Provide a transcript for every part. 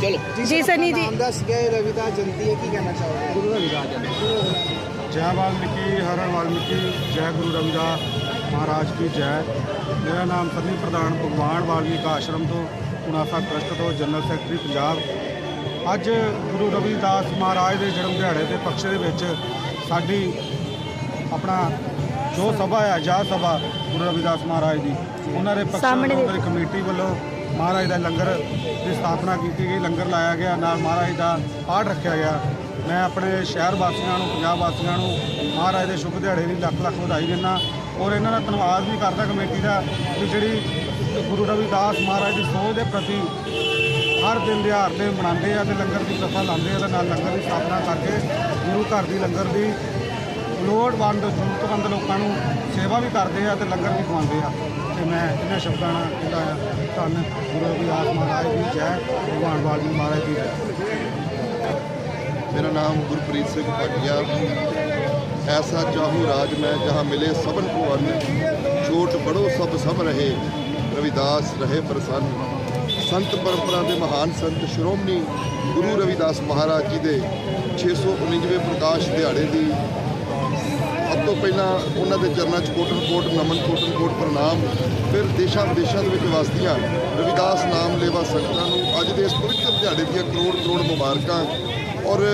ਚਲੋ। ਜੀ ਸਨੀ ਜੀ। ਨਾਮ ਦੱਸ ਗਏ ਰਵਿਦਾਸ ਜਯੰਤੀ ਹੈ ਕੀ ਕਹਿਣਾ ਚਾਹੋਗੇ? ਗੁਰੂ ਰਵਿਦਾਸ ਜਯੰਤੀ ਜੈ ਵਾਲਮੀਕੀ ਹਰ ਹਰ ਵਾਲਮੀਕੀ ਜੈ ਗੁਰੂ ਰਵਿਦਾਸ ਮਹਾਰਾਜ ਕੀ ਜੈ। ਮੇਰਾ ਨਾਮ ਸਨੀ ਪ੍ਰਧਾਨ ਭਗਵਾਨ ਵਾਲਮੀਕ ਆਸ਼ਰਮ ਤੋਂ ਉਨਾਸਾ ਟਰਸਟ ਤੋਂ ਜਨਰਲ ਸੈਕਟਰੀ ਪੰਜਾਬ। ਅੱਜ ਗੁਰੂ ਰਵਿਦਾਸ ਮਹਾਰਾਜ ਦੇ ਜਨਮ ਦਿਹਾੜੇ ਦੇ ਪਕਸ਼ ਦੇ ਵਿੱਚ ਸਾਡੀ ਆਪਣਾ ਜੋ ਸਭਾ ਹੈ ਆਜ਼ਾਦ ਸਭਾ ਗੁਰੂ ਰਵਿਦਾਸ ਮਹਾਰਾਜ ਦੀ ਉਹਨਾਂ ਦੇ ਦੇਖੋ। ਦੀ ਕਮੇਟੀ ਵੱਲੋਂ ਮਹਾਰਾਜ ਦਾ ਲੰਗਰ ਦੀ ਸਥਾਪਨਾ ਕੀਤੀ ਗਈ ਲੰਗਰ ਲਾਇਆ ਗਿਆ ਨਾਲ ਮਹਾਰਾਜ ਦਾ ਪਾਠ ਰੱਖਿਆ ਗਿਆ ਮੈਂ ਆਪਣੇ ਸ਼ਹਿਰ ਵਾਸੀਆਂ ਨੂੰ ਪੰਜਾਬ ਵਾਸੀਆਂ ਨੂੰ ਮਹਾਰਾਜ ਦੇ ਸ਼ੁਭ ਦਿਹਾੜੇ ਦੀ ਲੱਖ ਲੱਖ ਵਧਾਈ ਦਿੰਦਾ ਔਰ ਇਹਨਾਂ ਦਾ ਧੰਨਵਾਦ ਵੀ ਕਰਦਾ ਕਮੇਟੀ ਦਾ ਕਿ ਜਿਹੜੀ ਗੁਰੂ ਰਵਿਦਾਸ ਮਹਾਰਾਜ ਦੀ ਸੋਚ ਦੇ ਪ੍ਰਤੀ ਹਰ ਦਿਨ ਦਿਹਾੜ ਤੇ ਮਨਾਉਂਦੇ ਆ ਤੇ ਲੰਗਰ ਦੀ ਪ੍ਰਥਾ ਲਾਉਂਦੇ ਆ ਤੇ ਨਾਲ ਲੰਗਰ ਦੀ ਸਥਾਪਨਾ ਕਰਕੇ ਗੁਰੂ ਘਰ ਦੀ ਲੰਗਰ ਦੀ ਲੋੜਵੰਦ ਜ਼ਰੂਰਤਮੰਦ ਲੋਕਾਂ ਨੂੰ ਸੇਵਾ ਵੀ ਕਰਦੇ ਆ ਤੇ ਲੰਗਰ ਵੀ ਖਵਾਉਂਦੇ ਆ। ਤੇ ਮੈਂ ਇਹਨਾਂ ਸ਼ਬਦਾਂ ਨਾਲ ਕਹਿੰਦਾ ਆ, ਧੰਨ ਗੁਰੂ ਰਵਿਦਾਸ ਮਹਾਰਾਜ ਦੀ ਜੈ ਭਗਵਾਨ ਵਾਲੀ ਮਹਾਰਾਜ ਦੀ ਜੈ। ਮੇਰਾ ਨਾਮ ਗੁਰਪ੍ਰੀਤ ਸਿੰਘ ਭਾਟੀਆ ਐਸਾ ਚਾਹੂ ਰਾਜ ਮੈਂ ਜਹਾਂ ਮਿਲੇ ਸਭਨ ਕੋ ਅੰਨ। ਛੋਟ ਬੜੋ ਸਭ ਸਭ ਰਹੇ, ਰਵਿਦਾਸ ਰਹੇ ਪ੍ਰਸੰਨ। ਸੰਤ ਪਰੰਪਰਾ ਦੇ ਮਹਾਨ ਸੰਤ ਸ਼੍ਰੋਮਣੀ ਗੁਰੂ ਰਵਿਦਾਸ ਮਹਾਰਾਜ ਜੀ ਦੇ 619ਵੇਂ ਪ੍ਰਕਾਸ਼ ਦਿਹਾੜੇ ਦੀ ਤੋਂ ਪਹਿਲਾਂ ਉਹਨਾਂ ਦੇ ਚਰਨਾਂ 'ਚ ਕੋਟਨ ਕੋਟ ਨਮਨ ਕੋਟਨ ਕੋਟ ਪ੍ਰਣਾਮ, ਫਿਰ ਦੇਸ਼ਾਂ ਵਿਦੇਸ਼ਾਂ ਦੇ ਵਿੱਚ ਵਸਦੀਆਂ ਰਵਿਦਾਸ ਨਾਮ ਲੇਵਾ ਸੰਗਤਾਂ ਨੂੰ ਅੱਜ ਦੇ ਇਸ ਪਵਿੱਤਰ ਦਿਹਾੜੇ ਦੀਆਂ ਕਰੋੜ ਕਰੋੜ ਮੁਬਾਰਕਾਂ ਔਰ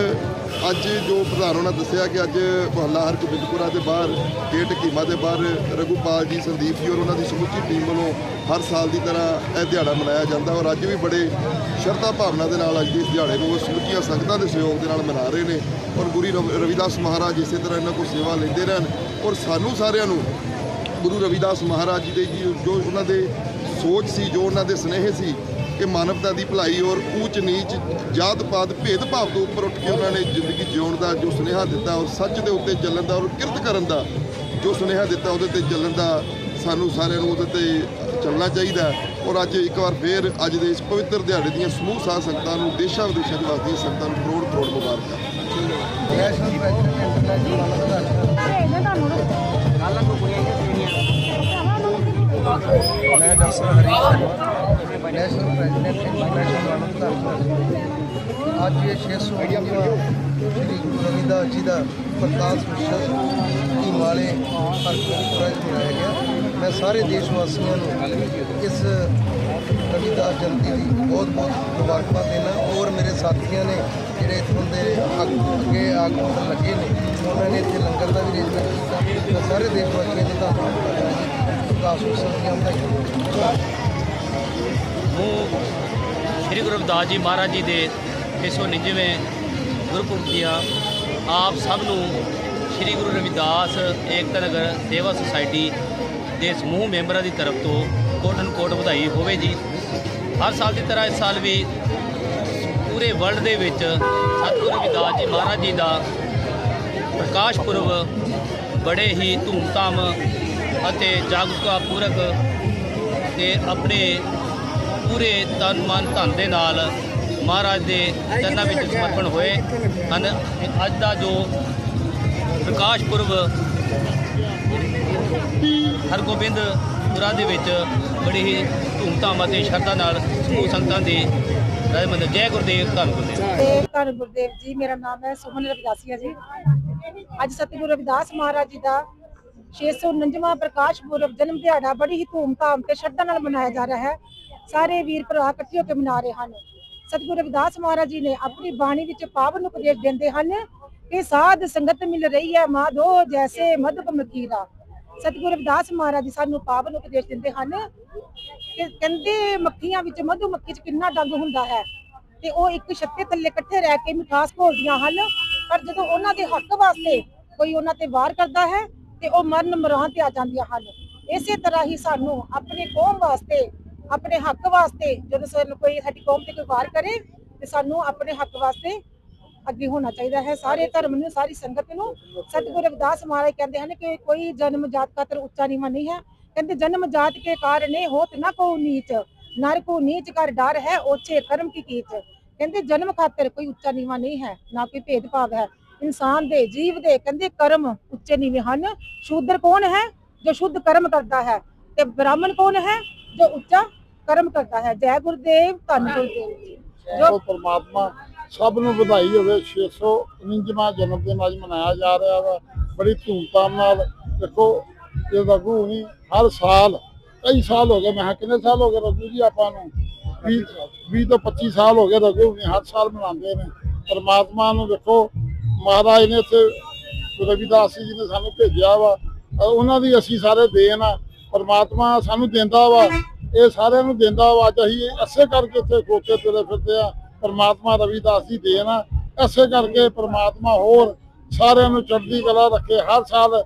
ਅੱਜ ਜੋ ਪ੍ਰਧਾਨ ਉਹਨਾਂ ਦੱਸਿਆ ਕਿ ਅੱਜ ਮੁਹੱਲਾ ਹਰਗੋਬਿੰਦਪੁਰਾ ਦੇ ਬਾਹਰ, ਗੇਟ ਕੀਮਾ ਦੇ ਬਾਹਰ ਰਘੂਪਾਲ ਜੀ, ਸੰਦੀਪ ਜੀ ਔਰ ਉਹਨਾਂ ਦੀ ਸਮੁੱਚੀ ਟੀਮ ਵੱਲੋਂ ਹਰ ਸਾਲ ਦੀ ਤਰ੍ਹਾਂ ਇਹ ਦਿਹਾੜਾ ਮਨਾਇਆ ਜਾਂਦਾ ਔਰ ਅੱਜ ਵੀ ਬੜੇ ਸ਼ਰਧਾ ਭਾਵਨਾ ਦੇ ਨਾਲ ਅੱਜ ਦੇ ਇਸ ਦਿਹਾੜੇ ਨੂੰ ਸਮੁੱਚੀਆਂ ਸੰਗਤਾਂ ਦੇ ਸਹਿਯੋਗ ਦੇ ਨਾਲ ਮਨਾ ਰਹੇ ਨੇ ਔਰ ਗੁਰੂ ਰਵ- ਰਵਿਦਾਸ ਮਹਾਰਾਜ ਇਸੇ ਤਰ੍ਹਾਂ ਇਹਨਾਂ ਕੋਲ ਸੇਵਾ ਲੈਂਦੇ ਰਹਿਣ ਔਰ ਸਾਨੂੰ ਸਾਰਿਆਂ ਨੂੰ ਗੁਰੂ ਰਵਿਦਾਸ ਮਹਾਰਾਜ ਜੀ ਦੇ ਜੀ ਜੋ ਉਹਨਾਂ ਦੇ ਸੋਚ ਸੀ, ਜੋ ਉਹਨਾਂ ਦੇ ਸਨੇਹ ਸੀ ਕਿ ਮਾਨਵਤਾ ਦੀ ਭਲਾਈ ਔਰ ਊਚ ਨੀਚ ਜਾਤ ਪਾਤ ਭੇਦਭਾਵ ਤੋਂ ਉੱਪਰ ਉੱਠ ਕੇ ਉਹਨਾਂ ਨੇ ਜ਼ਿੰਦਗੀ ਜਿਉਣ ਦਾ ਜੋ ਸੁਨੇਹਾ ਦਿੱਤਾ ਔਰ ਸੱਚ ਦੇ ਉੱਤੇ ਚੱਲਣ ਦਾ ਔਰ ਕਿਰਤ ਕਰਨ ਦਾ ਜੋ ਸੁਨੇਹਾ ਦਿੱਤਾ ਉਹਦੇ ਤੇ ਚੱਲਣ ਦਾ ਸਾਨੂੰ ਸਾਰਿਆਂ ਨੂੰ ਉਹਦੇ ਤੇ ਚੱਲਣਾ ਚਾਹੀਦਾ ਔਰ ਅੱਜ ਇੱਕ ਵਾਰ ਫੇਰ ਅੱਜ ਦੇ ਇਸ ਪਵਿੱਤਰ ਦਿਹਾੜੇ ਦੀਆਂ ਸਮੂਹ ਸਾਧ ਸੰਗਤਾਂ ਨੂੰ ਦੇਸ਼ਾਂ ਵਿਦੇਸ਼ਾਂ 'ਚ ਵਸਦੀਆਂ ਸੰਗਤਾਂ ਨੂੰ ਕਰੋੜ ਕਰੋੜ ਮੁਬਾਰਕਾਂ। ਨੈਸ਼ਨਲ ਪ੍ਰੈਜ਼ੀਡੈਂਟ ਇੰਟਰਨੈਸ਼ਨਲ ਕੱਲ੍ਹ ਮੈਂ doctor Hari Sharma national president international Manav Dharam ਅੱਜ ਇਹ 600ਵਾਂ ਸ੍ਰੀ ਗੁਰੂ ਰਵਿਦਾਸ ਜੀ ਦਾ ਪ੍ਰਕਾਸ਼ ਉਤਸਵ ਹਿਮਾਲੇ ਹਰਕੋਟਪੁਰਾ ਵਿੱਚ ਮਨਾਇਆ ਗਿਆ ਮੈਂ ਸਾਰੇ ਦੇਸ਼ ਵਾਸੀਆਂ ਨੂੰ ਇਸ ਰਵਿਦਾਸ ਜਯੰਤੀ ਦੀ ਬਹੁਤ ਬਹੁਤ ਮੁਬਾਰਕਬਾਦ ਦੇਣਾ ਔਰ ਮੇਰੇ ਸਾਥੀਆਂ ਨੇ ਜਿਹੜੇ ਇੱਥੋਂ ਦੇ ਅੱਗ- ਅੱਗੇ ਆਗੂ ਲੱਗੇ ਨੇ ਉਹਨਾਂ ਨੇ ਇੱਥੇ ਲੰਗਰ ਦਾ ਵੀ ਅਰੇਂਜਮੈਂਟ ਕੀਤਾ ਸਾਰੇ ਦੇਸ਼ ਵਾਸੀਆਂ ਦਾ ਧੰਨਵਾਦ ਕਰਦਾ ਜੀ ਪ੍ਰਕਾਸ਼ ਉਤਸਵ ਦੀਆਂ ਵਧਾਈਆਂ ਉਹ ਸ੍ਰੀ ਗੁਰੂ ਰਵਿਦਾਸ ਜੀ ਮਹਾਰਾਜ ਜੀ ਦੇ 199ਵੇਂ ਗੁਰਪੁਰਬ ਦੀਆਂ ਆਪ ਸਭ ਨੂੰ ਸ੍ਰੀ ਗੁਰੂ ਰਵਿਦਾਸ ਏਕਤਾ ਨਗਰ ਸੇਵਾ ਸੁਸਾਇਟੀ ਦੇ ਸਮੂਹ ਮੈਂਬਰਾਂ ਦੀ ਤਰਫ ਤੋਂ ਕੋਟਨ ਕੋਟ ਵਧਾਈ ਹੋਵੇ ਜੀ। ਹਰ ਸਾਲ ਦੀ ਤਰ੍ਹਾਂ ਇਸ ਸਾਲ ਵੀ ਪੂਰੇ ਵਰਲਡ ਦੇ ਵਿੱਚ ਸਤਿਗੁਰੂ ਰਵਿਦਾਸ ਜੀ ਮਹਾਰਾਜ ਜੀ ਦਾ ਪ੍ਰਕਾਸ਼ ਪੁਰਬ ਬੜੇ ਹੀ ਧੂਮਧਾਮ ਅਤੇ ਜਾਗਰੂਕਤਾ ਪੂਰਕ ਤੇ ਆਪਣੇ ਪੂਰੇ ਤਨ ਮਨ ਧਨ ਦੇ ਨਾਲ ਮਹਾਰਾਜ ਦੇ ਚਰਨਾਂ ਵਿੱਚ ਸਮਰਪਣ ਹੋਏ ਹਨ। ਅੱਜ ਦਾ ਜੋ ਪ੍ਰਕਾਸ਼ ਪੁਰਬ ਹਰਗੋਬਿੰਦਪੁਰਾ ਦੇ ਵਿੱਚ ਬੜੀ ਹੀ ਧੂਮਧਾਮ ਅਤੇ ਸ਼ਰਧਾ ਨਾਲ ਸਮੂਹ ਸੰਗਤਾਂ ਦੀ ਰਾਜਮੰਦਰ ਜੈ ਗੁਰਦੇਵ, ਧੰਨ ਗੁਰਦੇਵ। ਤੇ ਧੰਨ ਗੁਰਦੇਵ ਜੀ, ਮੇਰਾ ਨਾਮ ਹੈ ਸੁਮਨ ਰਵਿਦਾਸੀਆ ਜੀ। ਅੱਜ ਸਤਿਗੁਰੂ ਰਵਿਦਾਸ ਮਹਾਰਾਜ ਜੀ ਦਾ 649ਵਾਂ ਪ੍ਰਕਾਸ਼ ਪੁਰਬ ਜਨਮ ਦਿਹਾੜਾ ਬੜੀ ਹੀ ਧੂਮਧਾਮ ਤੇ ਸ਼ਰਧਾ ਨਾਲ ਮਨਾਇਆ ਜਾ ਰਿਹਾ ਹੈ। ਸਾਰੇ ਵੀਰ ਭਰਾ ਇਕੱਠੇ ਹੋ ਕੇ ਮਨਾ ਰਹੇ ਹਨ। ਸਤਿਗੁਰੂ ਰਵਿਦਾਸ ਮਹਾਰਾਜ ਜੀ ਨੇ ਆਪਣੀ ਬਾਣੀ ਵਿੱਚ ਪਾਵਨ ਉਪਦੇਸ਼ ਦਿੰਦੇ ਹਨ ਕਿ ਸਾਧ ਸੰਗਤ ਮਿਲ ਰਹੀ ਹੈ ਮਾਧੋ ਜੈਸੇ ਮਧੁਪ ਮਕੀਰਾ। ਸਤਿਗੁਰੂ ਰਵਿਦਾਸ ਮਹਾਰਾਜ ਜੀ ਸਾਨੂੰ ਪਾਵਨ ਉਪਦੇਸ਼ ਦਿੰਦੇ ਹਨ। ਕਿ ਕਹਿੰਦੇ ਮੱਖੀਆਂ ਵਿੱਚ ਮਧੂ ਮੱਖੀ 'ਚ ਕਿੰਨਾ ਡੰਗ ਹੁੰਦਾ ਹੈ ਤੇ ਉਹ ਇੱਕ ਛੱਤੇ ਥੱਲੇ ਇਕੱਠੇ ਰਹਿ ਕੇ ਮਿਠਾਸ ਘੋਲਦੀਆਂ ਹਨ, ਪਰ ਜਦੋਂ ਉਹਨਾਂ ਦੇ ਹੱਕ ਵਾਸਤੇ ਕੋਈ ਉਹਨਾਂ ਤੇ ਵਾਰ ਕਰਦਾ ਹੈ ਤੇ ਉਹ ਮਰਨ ਮਰਾਂ ਤੇ ਆ ਜਾਂਦੀਆਂ ਹਨ। ਇਸੇ ਤਰ੍ਹਾਂ ਹੀ ਸਾਨੂੰ ਆਪਣੇ ਕੌਮ ਵਾਸਤੇ ਆਪਣੇ ਹੱਕ ਵਾਸਤੇ, ਜਦੋਂ ਸਾਨੂੰ ਕੋਈ ਸਾਡੀ ਕੌਮ ਤੇ ਕੋਈ ਵਾਰ ਕਰੇ, ਤੇ ਸਾਨੂੰ ਆਪਣੇ ਹੱਕ ਵਾਸਤੇ ਅੱਗੇ ਹੋਣਾ ਚਾਹੀਦਾ ਹੈ। ਸਾਰੇ ਧਰਮ ਨੂੰ, ਸਾਰੀ ਸੰਗਤ ਨੂੰ ਸਤਿਗੁਰੂ ਰਵਿਦਾਸ ਮਹਾਰਾਜ ਕਹਿੰਦੇ ਹਨ ਕਿ ਕੋਈ ਜਨਮ ਜਾਤ ਖਾਤਰ ਉੱਚਾ ਨੀਵਾਂ ਨਹੀਂ ਹੈ। ਕਹਿੰਦੇ ਜਨਮ ਜਾਤ ਕੇ ਕਾਰਨੇ ਹੋਤ ਨਾ ਕੋ ਨੀਚ, ਨਰ ਕੋ ਨੀਚ ਕਰ ਡਰ ਹੈ, ਓਛੇ ਕਰਮ ਕੀ ਕੀਚ। ਕਹਿੰਦੇ ਜਨਮ ਖਾਤਰ ਕੋਈ ਉੱਚਾ ਨੀਵਾਂ ਨਹੀਂ ਹੈ, ਨਾ ਕੋਈ ਭੇਦਭਾਵ ਹੈ। ਇਨਸਾਨ ਦੇ, ਜੀਵ ਦੇ ਕਹਿੰਦੇ ਕਰਮ ਉੱਚੇ ਨੀਵੇਂ ਹਨ। ਸ਼ੂਦਰ ਕੌਣ ਹੈ ਜੋ ਸ਼ੁੱਧ ਕਰਮ ਕਰਦਾ ਹੈ? ਤੇ ਬ੍ਰਾਹਮਣ ਕੌਣ ਹੈ ਜੋ ਉੱਚਾ ਕਰਮ ਕਰਦਾ ਹੈ। ਜੈ ਗੁਰਦੇਵ ਧੰਨ ਗੁਰਦੇਵ ਜੀ। ਜੋ ਜੋ ਪਰਮਾਤਮਾ ਸਭ ਨੂੰ ਵਧਾਈ ਹੋਵੇ। 649ਵਾਂ ਜਨਮ ਦਿਨ ਅੱਜ ਮਨਾਇਆ ਜਾ ਰਿਹਾ ਵਾ। ਬੜੀ ਧੂਮਧਾਮ ਨਾਲ। ਦੇਖੋ ਇਹ ਰਘੂ ਨਹੀਂ ਹਰ ਸਾਲ ਕਈ ਸਾਲ ਹੋ ਗਏ। ਮੈਂ ਕਿਹਾ ਕਿੰਨੇ ਸਾਲ ਹੋ ਗਏ ਰਘੂ ਜੀ ਆਪਾਂ ਨੂੰ? 20 20 ਤੋਂ 25 ਸਾਲ ਹੋ ਗਏ ਰਘੂ ਨਹੀਂ ਹਰ ਸਾਲ ਮਨਾਉਂਦੇ ਨੇ। ਪਰਮਾਤਮਾ ਨੂੰ ਦੇਖੋ ਮਹਾਰਾਜ ਨੇ ਇੱਥੇ ਰਵਿਦਾਸ ਜੀ ਨੇ ਸਾਨੂੰ ਭੇਜਿਆ ਵਾ। ਅਹ ਉਹਨਾਂ ਦੀ ਅਸੀਂ ਸਾਰੇ ਦੇਣ ਆ। ਪਰਮਾਤਮਾ ਸਾਨੂੰ ਦਿੰਦਾ ਵਾ। ਇਹ ਸਾਰਿਆਂ ਨੂੰ ਦਿੰਦਾ ਵਾ ਅੱਜ ਅਸੀਂ ਐਸੇ ਕਰਕੇ ਇੱਥੇ ਖੋਤੇ ਤੁਰੇ ਫਿਰਦੇ ਆ, ਪਰਮਾਤਮਾ ਰਵਿਦਾਸ ਜੀ ਦੇਣ ਆ ਐਸੇ ਕਰਕੇ ਪਰਮਾਤਮਾ ਹੋਰ ਸਾਰਿਆਂ ਨੂੰ ਚੜ੍ਹਦੀ ਕਲਾ ਰੱਖੇ ਹਰ ਸਾਲ।